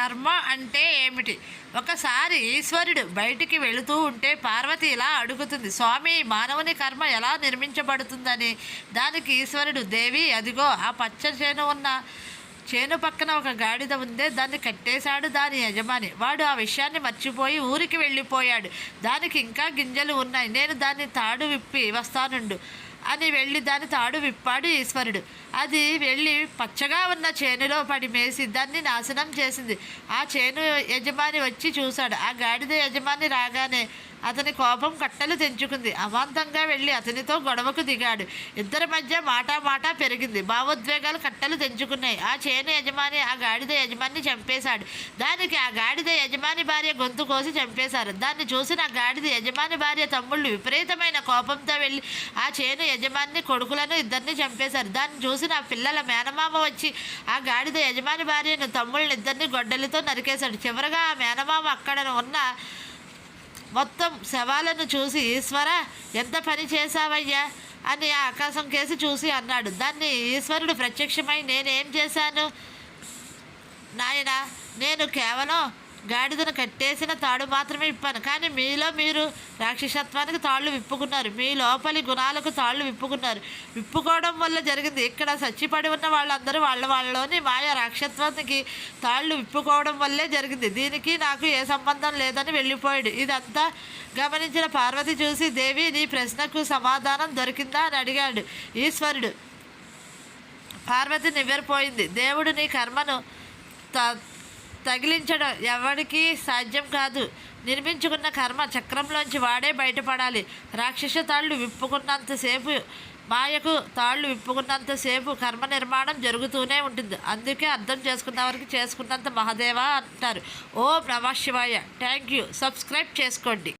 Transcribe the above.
కర్మ అంటే ఏమిటి? ఒకసారి ఈశ్వరుడు బయటికి వెళుతూ ఉంటే పార్వతి ఇలా అడుగుతుంది స్వామి మానవుని కర్మ ఎలా నిర్మించబడుతుందని? దానికి ఈశ్వరుడు దేవి అదిగో ఆ పచ్చ చేను ఉన్న చేను పక్కన ఒక గాడిద ఉందే దాన్ని కట్టేశాడు దాని యజమాని. వాడు ఆ విషయాన్ని మర్చిపోయి ఊరికి వెళ్ళిపోయాడు. దానికి ఇంకా గింజలు ఉన్నాయి నేను దాన్ని తాడు విప్పి వస్తానుండు. అని వెళ్ళి దాని తాడు విప్పాడు ఈశ్వరుడు. అది వెళ్ళి పచ్చగా ఉన్న చేనులో పడి మేసి దాన్ని నాశనం చేసింది. ఆ చేను యజమాని వచ్చి చూశాడు. ఆ గాడిద యజమాని రాగానే అతని కోపం కట్టలు తెంచుకుంది. అమాంతంగా వెళ్ళి అతనితో గొడవకు దిగాడు. ఇద్దరి మధ్య మాటా మాటా పెరిగింది. భావోద్వేగాలు కట్టలు తెంచుకున్నాయి. ఆ చేను యజమాని ఆ గాడిద యజమాని చంపేశాడు. దానికి ఆ గాడిద యజమాని భార్య గొంతు కోసి చంపేశారు. దాన్ని చూసిన గాడిద యజమాని భార్య తమ్ముళ్ళు విపరీతమైన కోపంతో వెళ్ళి ఆ చేను యజమాని కొడుకులను ఇద్దరిని చంపేశారు. దాన్ని చూసిన ఆ పిల్లల మేనమామ వచ్చి ఆ గాడిద యజమాని భార్యను తమ్ముళ్ళని ఇద్దరిని గొడ్డలితో నరికేశాడు. చివరగా ఆ మేనమామ అక్కడ ఉన్న మొత్తం శవాలను చూసి ఈశ్వర ఎంత పని చేశావయ్యా? అని ఆ ఆకాశం కేసి చూసి అన్నాడు. దాన్ని ఈశ్వరుడు ప్రత్యక్షమై నేనేం చేశాను? నాయన నేను కేవలం గాడిదను కట్టేసిన తాడు మాత్రమే విప్పాను. కానీ మీలో మీరు రాక్షసత్వానికి తాళ్ళు విప్పుకున్నారు. మీ లోపలి గుణాలకు తాళ్ళు విప్పుకున్నారు. విప్పుకోవడం వల్ల జరిగింది. ఇక్కడ చచ్చిపడి ఉన్న వాళ్ళందరూ వాళ్ళ వాళ్ళలోని మాయ రాక్షసత్వానికి తాళ్ళు విప్పుకోవడం వల్లే జరిగింది. దీనికి నాకు ఏ సంబంధం లేదని వెళ్ళిపోయాడు. ఇదంతా గమనించిన పార్వతి చూసి దేవి నీ ప్రశ్నకు సమాధానం దొరికిందా? అని అడిగాడు ఈశ్వరుడు. పార్వతి నివ్వెరపోయింది. దేవుడు నీ కర్మను త తగిలించడం ఎవరికీ సాధ్యం కాదు. నిర్మించుకున్న కర్మ చక్రంలోంచి వాడే బయటపడాలి. రాక్షస తాళ్ళు విప్పుకున్నంతసేపు మాయకు తాళ్ళు విప్పుకున్నంతసేపు కర్మ నిర్మాణం జరుగుతూనే ఉంటుంది. అందుకే అర్థం చేసుకున్న వారికి చేసుకున్నంత మహాదేవా అంటారు. ఓం నమ శివాయ థ్యాంక్ యూ. సబ్స్క్రైబ్ చేసుకోండి.